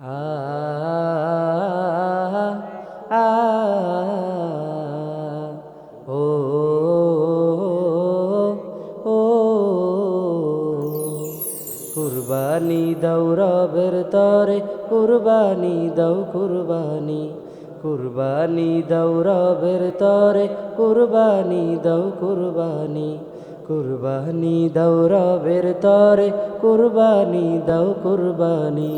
কুরবানি দাও রবের তরে কুরবানি দাও কুরবানি। কুরবানি দাও রবের তরে কুরবানি দাও কুরবানি। কুরবানি দাও রবের তরে, কুরবানি দাও কুরবানি।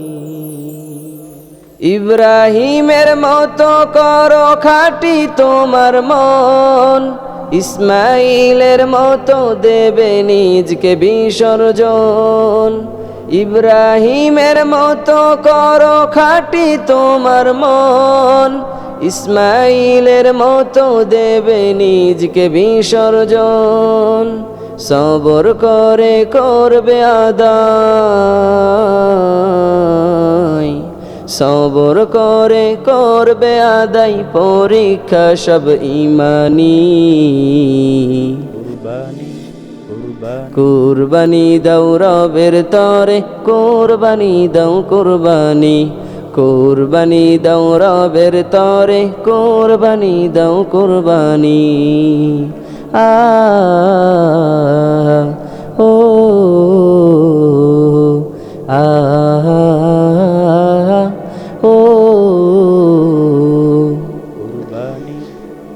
ইব্রাহিমের মতো করো খাটি তোমার মন, ইসমাইলের মতো দেবে নিজকে বিসর্জন। ইব্রাহিমের মতো করো খাটি তোমার মন ইসমাইলের মতো দেবে নিজকে বিসর্জন। সবর করে করবে আদায়। সবর করে করবে আদায় পরীক্ষা সব ইমানি। কুরবানি দাও রবের তরে কুরবানি দাও কুরবানি। কুরবানি দাও রবের তরে, কোরবানি দাও কুরবানি। আ, ও ও।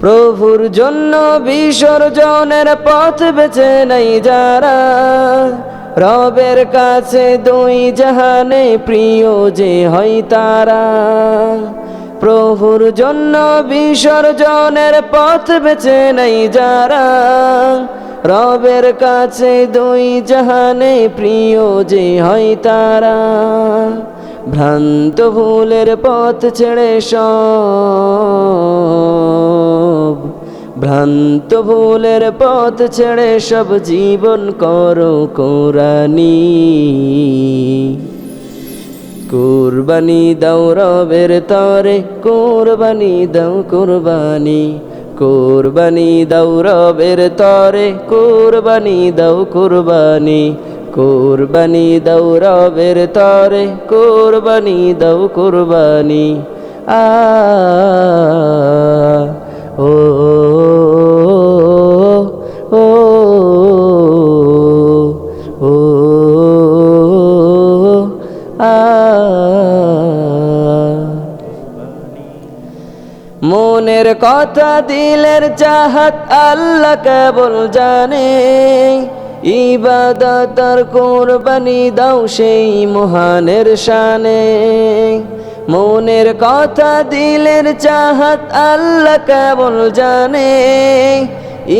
প্রভুর জন্য বিসর্জনের পথ বেছে নাই যারা। রবের কাছে দুই জাহানে প্রিয় যে হয় তারা। প্রভুর জন্য বিসর্জনের পথ বেছে নেই যারা। রবের কাছে দুই জাহানে প্রিয় যে হয় তারা। ভ্রান্ত ভুলের পথ ছেড়ে সব ভ্রান্ত ভুলের পথ ছেড়ে সব জীবন করো কোরআনি কুরবানি দাও রবের তরে, কোরবানি দাও কুরবানি। কোরবানি দাও রবের তরে, কোরবানি দাও কুরবানি। কুরবানি দাও রবের তরে, কোরবানি দাও কুরবানি। আ মনের কথা, দিলের চাহাত আল্লাহ কেবল জানে। ইবাদতর কোরবানি দাও সেই মহানের শানে মনের কথা, দিলের চাহাত আল্লাহ কেবল জানে।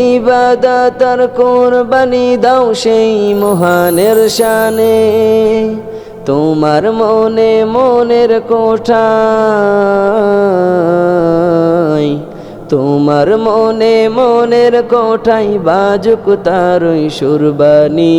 ইবাদতর কোরবানি দাও সেই মহানের শানে তোমার মনে মনের কোঠায় তোমার মনে মনের কোঠায় বাজুক তারই সুরবানি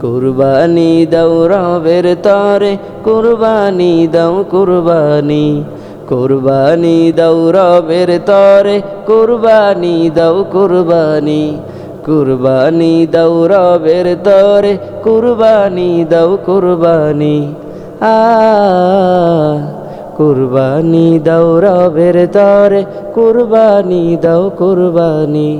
কুরবানি দাও রবের তরে, কুরবানি দাও কুরবানি। কুরবানি দাও রবের তরে, কুরবানি দাও কুরবানি। কুরবানি দাও রবের তরে, কুরবানি দাও কুরবানি। আ কুরবানি দাও রবের তরে কুরবানি দাও কুরবানি।